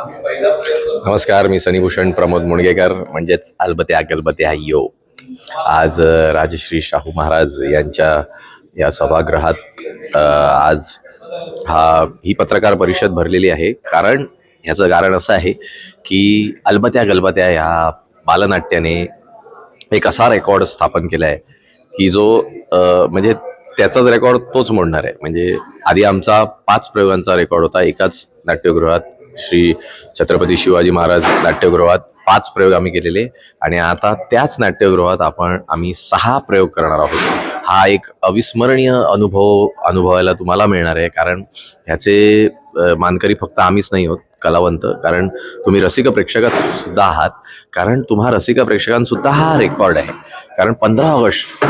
नमस्कार मी सनीभूषण प्रमोद मुणगेकर म्हणजेच अलबत्या गलबत्या यो. आज राजश्री शाहू महाराज यांच्या या सभागृहात आज हा ही पत्रकार परिषद भरलेली आहे. कारण ह्याचं कारण असं आहे की अलबत्या गलबत्या ह्या बालनाट्याने एक असा रेकॉर्ड स्थापन केला आहे की जो म्हणजे त्याचाच रेकॉर्ड तोच मोडणार आहे. म्हणजे आधी आमचा पाच प्रयोगांचा रेकॉर्ड होता एकाच नाट्यगृहात श्री छत्रपती शिवाजी महाराज नाट्यगृहात पाच प्रयोग आम्ही केलेले. आणि आता त्याच नाट्यगृहात आपण आम्ही सहा प्रयोग करणार आहोत. हा एक अविस्मरणीय अनुभव अनुभवायला तुम्हाला मिळणार आहे. कारण ह्याचे मानकरी फक्त आम्हीच नाही होत कलावंत. कारण तुम्ही रसिक प्रेक्षकात सुद्धा आहात. कारण तुम्हा रसिक प्रेक्षकांसुद्धा हा रेकॉर्ड आहे. कारण पंधरा ऑगस्ट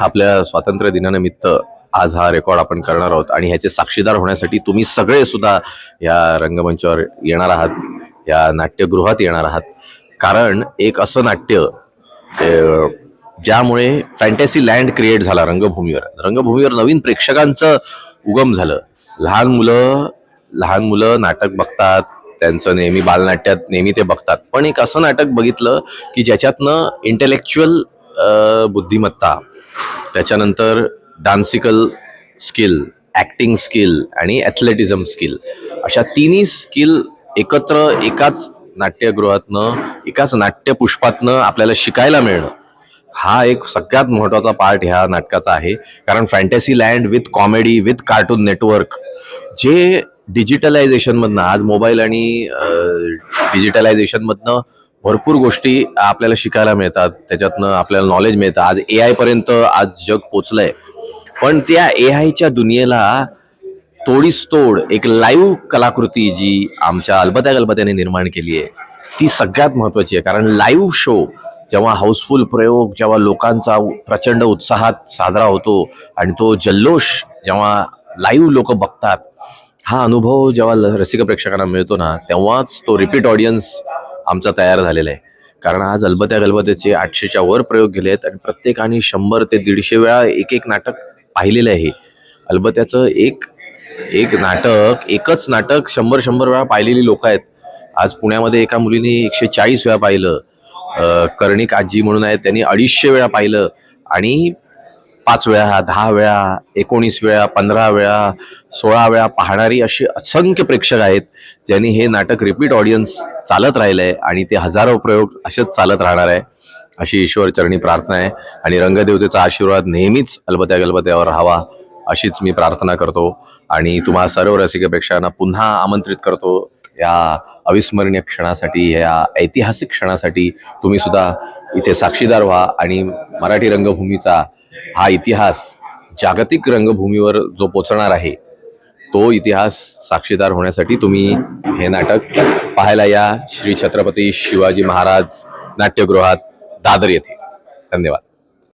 आपल्या स्वातंत्र्य दिनानिमित्त आज हा रेकॉर्ड आपण करणार आहोत. आणि ह्याचे साक्षीदार होण्यासाठी तुम्ही सगळे सुद्धा या रंगमंचावर येणार आहात. या नाट्यगृहात येणार आहात. कारण एक असं नाट्य ज्यामुळे फॅन्टॅसी लँड क्रिएट झाला रंगभूमीवर. रंगभूमीवर नवीन प्रेक्षकांचं उगम झालं. लहान मुलं लहान मुलं नाटक बघतात त्यांचं नेहमी बालनाट्यात नेहमी ते बघतात. पण एक असं नाटक बघितलं की ज्याच्यातनं इंटेलेक्च्युअल बुद्धिमत्ता त्याच्यानंतर डान्सिकल स्किल ॲक्टिंग स्किल आणि ॲथलेटिझम स्किल अशा तिन्ही स्किल एकत्र एकाच नाट्यगृहातनं एकाच नाट्यपुष्पातनं आपल्याला शिकायला मिळणं हा एक सगळ्यात महत्त्वाचा पार्ट ह्या नाटकाचा आहे. कारण fantasy land with comedy with Cartoon Network जे डिजिटलायझेशनमधनं आज मोबाईल आणि डिजिटलायझेशनमधनं भरपूर गोष्टी आपल्याला शिकायला मिळतात. त्याच्यातनं आपल्याला नॉलेज मिळतं. आज ए आयपर्यंत आज जग पोचलंय. पण त्या ए आयच्या दुनियेला तोडीस तोड एक लाईव्ह कलाकृती जी आमच्या अलबत्या गलबत्याने निर्माण केली आहे ती सगळ्यात महत्त्वाची आहे. कारण लाईव्ह शो जेव्हा हाऊसफुल प्रयोग जेव्हा लोकांचा प्रचंड उत्साहात साजरा होतो आणि तो जल्लोष जेव्हा लाईव्ह लोक बघतात हा अनुभव जेव्हा ल- रसिक प्रेक्षकांना मिळतो ना तेव्हाच तो रिपीट ऑडियन्स आमचा तयार झालेला आहे. कारण आज अलबत्या गलबत्याचे आठशेच्या वर प्रयोग गेले आहेत आणि प्रत्येकाने शंभर ते दीडशे वेळा एक एक नाटक पाहिलेलं आहे. अलबत्याचं एक एक नाटक एकच नाटक शंभर शंभर वेळा पाहिलेली लोक आहेत. आज पुण्यामध्ये एका मुलीने एकशे चाळीस वेळा पाहिलं. कर्णिक आजी म्हणून आहेत त्यांनी अडीचशे वेळा पाहिलं. आणि पाच वेळा दहा वेळा एकोणीस वेळा पंधरा वेळा सोळा वेळा पाहणारी अशी असंख्य प्रेक्षक आहेत ज्यांनी हे नाटक रिपीट ऑडियन्स चालत राहिलं आहे आणि ते हजारो प्रयोग असेच चालत राहणार आहे. अशी ईश्वरचरणी प्रार्थना आहे. आणि रंगदेवतेचा आशीर्वाद नेहमीच अलबत्या गलबत्यावर राहावा अशीच मी प्रार्थना करतो. आणि तुम्हा सर्व रसिकपेक्षांना पुन्हा आमंत्रित करतो. या अविस्मरणीय क्षणासाठी या ऐतिहासिक क्षणासाठी तुम्ही सुद्धा इथे साक्षीदार व्हा. आणि मराठी रंगभूमीचा हा इतिहास जागतिक रंगभूमीवर जो पोचणार आहे तो इतिहास साक्षीदार होण्यासाठी तुम्ही हे नाटक पाहायला या. श्री छत्रपती शिवाजी महाराज नाट्यगृहात दादर येथे. धन्यवाद.